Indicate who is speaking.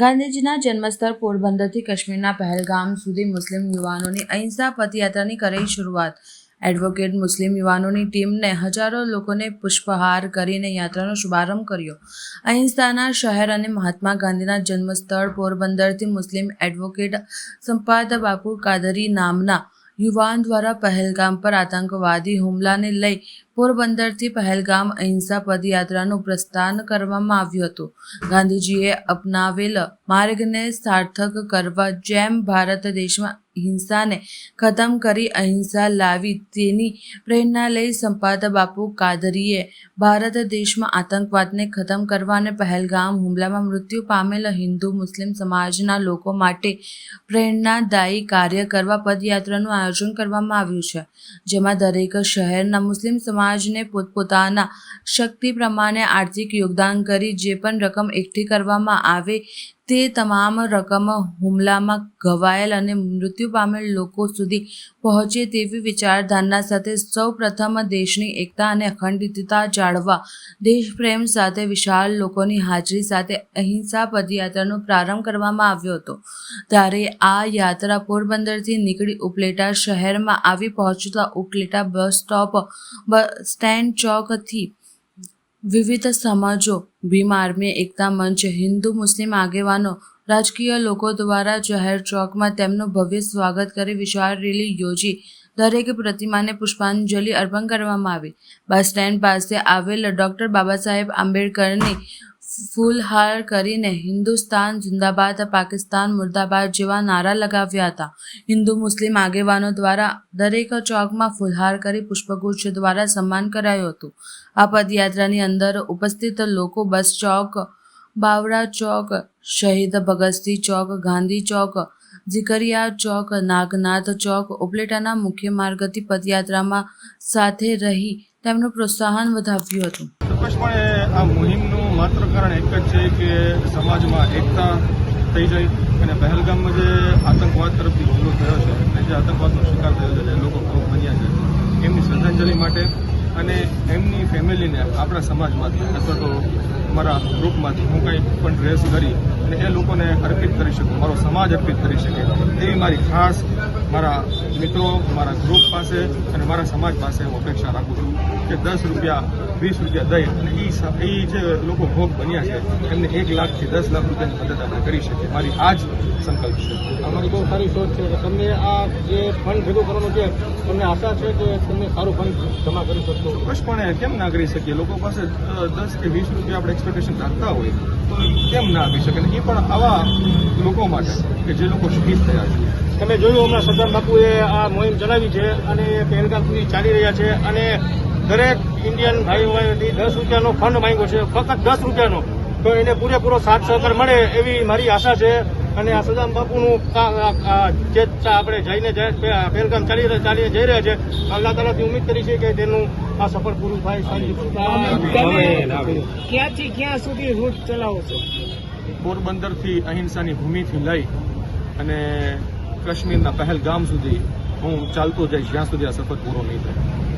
Speaker 1: ગાંધીજીના જન્મસ્થળ પોરબંદરથી કાશ્મીરના પહેલગામ સુધી મુસ્લિમ યુવાનોની અહિંસા પદયાત્રાની કરી શરૂઆત. એડવોકેટ મુસ્લિમ યુવાનોની ટીમને હજારો લોકોને પુષ્પહાર કરીને યાત્રાનો શુભારંભ કર્યો. અહિંસાના શહેર અને મહાત્મા ગાંધીના જન્મસ્થળ પોરબંદરથી મુસ્લિમ એડવોકેટ સંપાદ બાપુ કાદરી નામના યુવાન દ્વારા પહેલગામ પર આતંકવાદી હુમલાને લઈ પોરબંદરથી પહેલગામ અહિંસા પદયાત્રાનું પ્રસ્થાન કરવામાં આવ્યું હતું. ગાંધીજીએ અપનાવેલ માર્ગને સાર્થક કરવા જેમ ભારત દેશમાં હિંસાને ખતમ કરી અહિંસા લાવી. તેની પ્રેરણા લઈ સંપાદ બાપુ કાદરીએ ભારત દેશમાં આતંકવાદને ખતમ કરવાને પહેલગામ હુમલામાં મૃત્યુ પામેલ હિન્દુ મુસ્લિમ સમાજના લોકો માટે પ્રેરણાદાયી કાર્ય કરવા પદયાત્રાનું આયોજન કરવામાં આવ્યું છે, જેમાં દરેક શહેરના મુસ્લિમ સમાજને પોતપોતાના શક્તિ પ્રમાણે આર્થિક યોગદાન કરી જે પણ રકમ એકઠી કરવામાં આવે તે તમામ રકમ હુમલામાં ઘવાયેલ અને મૃત્યુ પામેલ લોકો સુધી પહોંચે તેવી વિચારધારણા સાથે સૌ પ્રથમ દેશની એકતા અને અખંડિતતા જાળવવા, દેશપ્રેમ સાથે વિશાળ લોકોની હાજરી સાથે અહિંસા પદયાત્રાનો પ્રારંભ કરવામાં આવ્યો હતો. ત્યારે આ યાત્રા પોરબંદરથી નીકળી ઉપલેટા શહેરમાં આવી પહોંચતા Upleta bus stop, bus stand ચોકથી વિવિધ સમાજો, ભીમ એકતા મંચ, હિન્દુ, મુસ્લિમ આગેવાનો, રાજકીય લોકો દ્વારા જાહેર ચોકમાં તેમનું ભવ્ય સ્વાગત કરી વિશાળ રેલી યોજી. દરેક પ્રતિમાને પુષ્પાંજલિ અર્પણ કરવામાં આવી. બસ સ્ટેન્ડ પાસે આવેલ ડૉક્ટર બાબા સાહેબ આંબેડકરની ફૂલહાર કરીને હિન્દુસ્તાન, જિંદાબાદ, પાકિસ્તાન, મુર્દાબાદ જેવા નારા લગાવ્યા હતા. હિન્દુ, મુસ્લિમ આગેવાનો દ્વારા દરેક ચોકમાં ફૂલહાર કરી પુષ્પગુચ્છ દ્વારા સન્માન કરાયું હતું. આ પદયાત્રાની અંદર ઉપસ્થિત લોકો બસ ચોક, બાવડા ચોક, શહીદ ભગતસિંહ ચોક, ગાંધી ચોક, ઝીકરિયા ચોક, નાગનાથ ચોક, ઉપલેટાના મુખ્ય માર્ગથી પદયાત્રામાં સાથે રહી તેમનું પ્રોત્સાહન વધાવ્યું હતું.
Speaker 2: આ મુહિમનું એક જ છે કે સમાજમાં એકતા થઈ જાય અને પહેલગામમાં જે આતંકવાદ તરફથી હુમલો થયો છે અને જે આતંકવાદનો શિકાર થયો છે જે લોકો ભોગ બન્યા છે, એમની શ્રદ્ધાંજલિ માટે અને એમની ફેમિલીને આપણા સમાજમાંથી અથવા તો મારા ગ્રુપમાંથી હું કંઈ પણ ડ્રેસ કરી અને એ લોકોને અર્પિત કરી શકું, મારો સમાજ અર્પિત કરી શકે એવી મારી ખાસ મારા મિત્રો, મારા ગ્રુપ પાસે અને મારા સમાજ પાસે હું અપેક્ષા રાખું છું કે દસ રૂપિયા વીસ રૂપિયા દઈ અને એ એ જે લોકો ભોગ બન્યા છે એમને એક લાખથી દસ લાખ રૂપિયાની મદદ આપણે કરી શકીએ. મારી આ જ સંકલ્પ છે.
Speaker 3: અમારી બહુ સારી સોચ છે કે તમને આ જે ફંડ ભેગું કરવાનું છે તમને આશા છે કે તમે સારું ફંડ જમા કરી શકશો?
Speaker 2: ચોક્કસપણે કેમ ના કરી શકીએ? લોકો પાસે દસ કે વીસ રૂપિયા આપણે એક્સપેક્ટેશન રાખતા હોય તો કેમ ના આપી શકે? અને એ પણ આવા લોકો માટે કે જે લોકો શહીદ થયા છે.
Speaker 3: તમે જોયું હમણાં સરદાર બાપુએ આ મોહિમ ચલાવી છે અને પહેલગામ સુધી ચાલી રહ્યા છે અને દરેક ઇન્ડિયન ભાઈઓથી દસ રૂપિયાનો ફંડ માંગ્યો છે ફક્ત દસ રૂપિયાનો. તો એને પૂરેપૂરો સાથ સહકાર મળે એવી મારી આશા છે. અને આ સદામ બાપુનું જે આપણે જઈને પહેલગામ ચાલી રહ્યા- ચાલી જઈ રહ્યા છે અલ્લાહ તાલાથી ઉમ્મીદ કરી છે કે તેનું આ સફળ પૂરું થાય.
Speaker 4: ક્યાંથી ક્યાં સુધી રૂટ ચલાવો છો?
Speaker 2: પોરબંદરથી અહિંસાની ભૂમિથી લઈ અને કાશ્મીરના પહેલગામ સુધી હું ચાલતો જઈશ જ્યાં સુધી આ સફર પૂરો નહીં થાય.